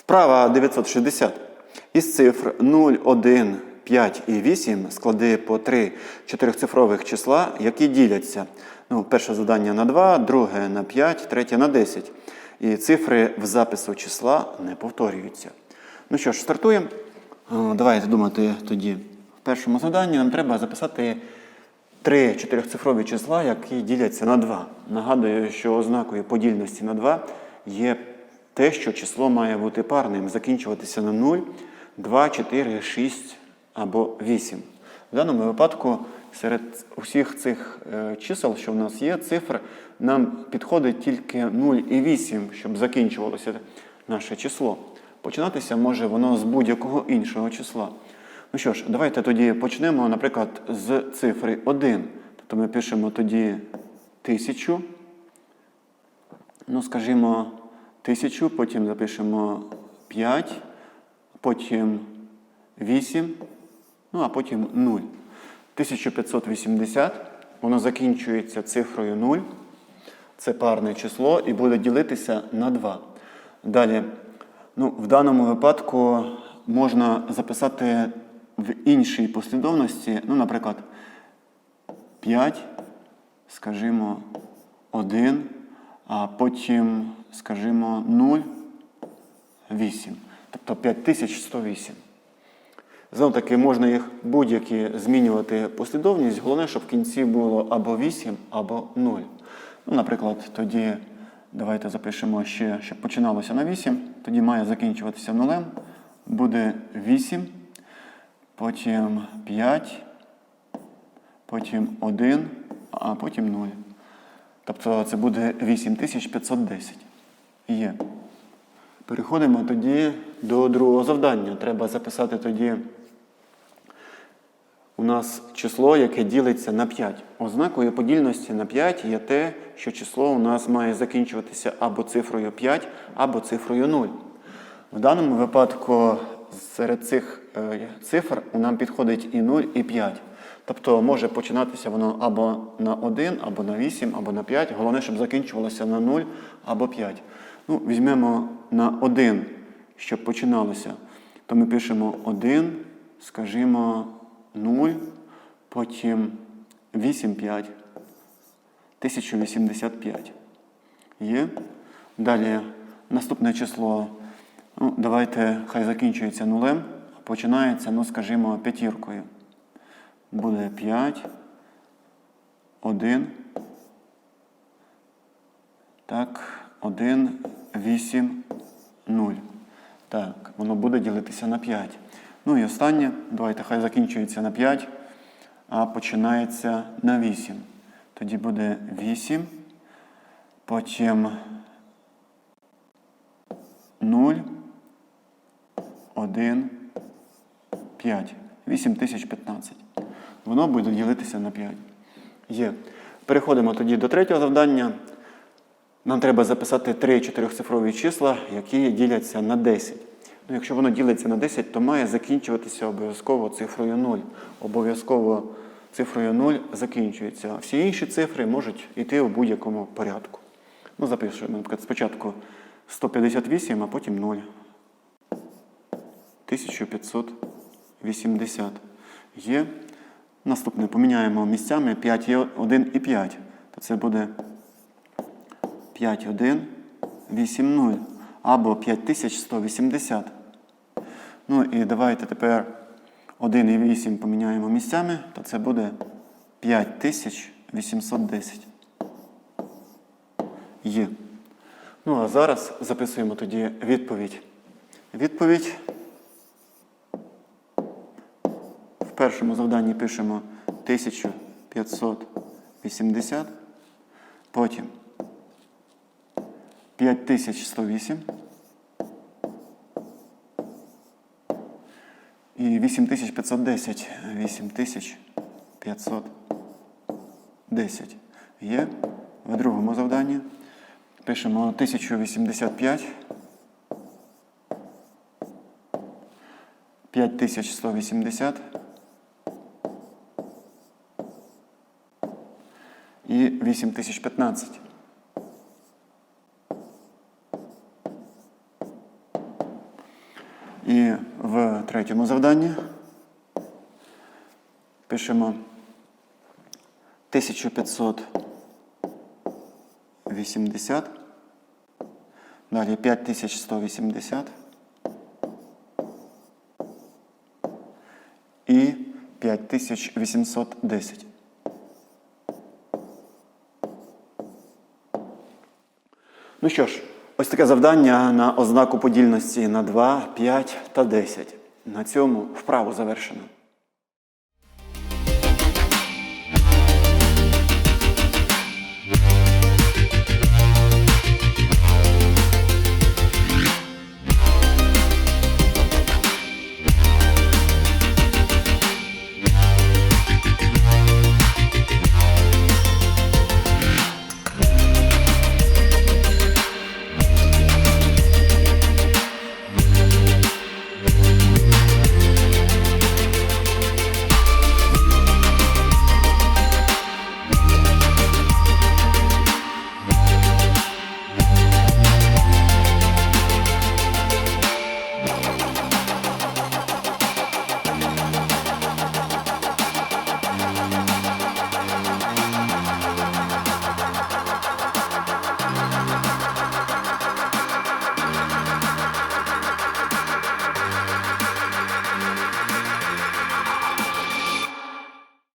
Вправа 960. Із цифр 0, 1, 5 і 8 склади по 3 чотирьохцифрових числа, які діляться. Ну, перше завдання на 2, друге на 5, третє на 10. І цифри в запису числа не повторюються. Ну що ж, стартуємо. Е, Давайте думати тоді. В першому завданні нам треба записати три чотирьохцифрові числа, які діляться на 2. Нагадую, що ознакою подільності на 2 є те, що число має бути парним, закінчуватися на 0, 2, 4, 6 або 8. В даному випадку серед усіх цих е, чисел, що в нас є, цифр, нам підходить тільки 0 і 8, щоб закінчувалося наше число. Починатися може воно з будь-якого іншого числа. Ну що ж, давайте тоді почнемо, наприклад, з цифри 1. Тобто ми пишемо тоді 1000. Ну, скажімо, 1000, потім запишемо 5, потім 8, ну а потім 0. 1580, воно закінчується цифрою 0. Це парне число і буде ділитися на 2. Далі, ну, в даному випадку можна записати в іншій послідовності, ну, наприклад, 5, скажімо, 1, а потім, скажімо, 0, 8. Тобто 5108. Знову таки можна їх будь-які змінювати послідовність. Головне, щоб в кінці було або 8, або 0. Ну, наприклад, тоді давайте запишемо ще, щоб починалося на 8, тоді має закінчуватися нулем. Буде 8, потім 5, потім 1, а потім 0. Тобто це буде 8510. Є. Переходимо тоді до другого завдання. Треба записати тоді у нас число, яке ділиться на 5. Ознакою подільності на 5 є те, що число у нас має закінчуватися або цифрою 5, або цифрою 0. В даному випадку серед цих е, цифр нам підходить і 0, і 5. Тобто може починатися воно або на 1, або на 8, або на 5. Головне, щоб закінчувалося на 0 або 5. Ну, Візьмемо на 1, щоб починалося, то ми пишемо 1, скажімо, 0, потім 8, 5, 1085. Є. Далі наступне число. Ну, Давайте хай закінчується нулем, починається, ну, скажімо, п'ятіркою. Буде 5, 1. Так, 1, 8, 0. Так, воно буде ділитися на 5. Ну і останнє, давайте хай закінчується на 5, а починається на 8. Тоді буде 8, потім 0, 1, 5. 8015. Воно буде ділитися на 5. Є. Переходимо тоді до третього завдання. Нам треба записати три чотирьохцифрові числа, які діляться на 10. Ну, якщо воно ділиться на 10, то має закінчуватися обов'язково цифрою 0. Обов'язково цифрою 0 закінчується. Всі інші цифри можуть йти у будь-якому порядку. Ну, запишемо, наприклад, спочатку 158, а потім 0. 1580. Є. Наступне поміняємо місцями 5, 1 і 5. То це буде 5, 1, 8, 0. Або 5180. Ну і давайте тепер 1 і 8 поміняємо місцями, то це буде 5810. Є. Ну а зараз записуємо тоді відповідь. Відповідь. В першому завданні пишемо 1580, потім 5108 і 8510. 8510 є. В другому завданні пишемо 1085, 5180 і 8015. І в третьому завданні пишемо 1580. Далі 5180. І 5810. Ну що ж, ось таке завдання на ознаку подільності на 2, 5 та 10. На цьому вправу завершено.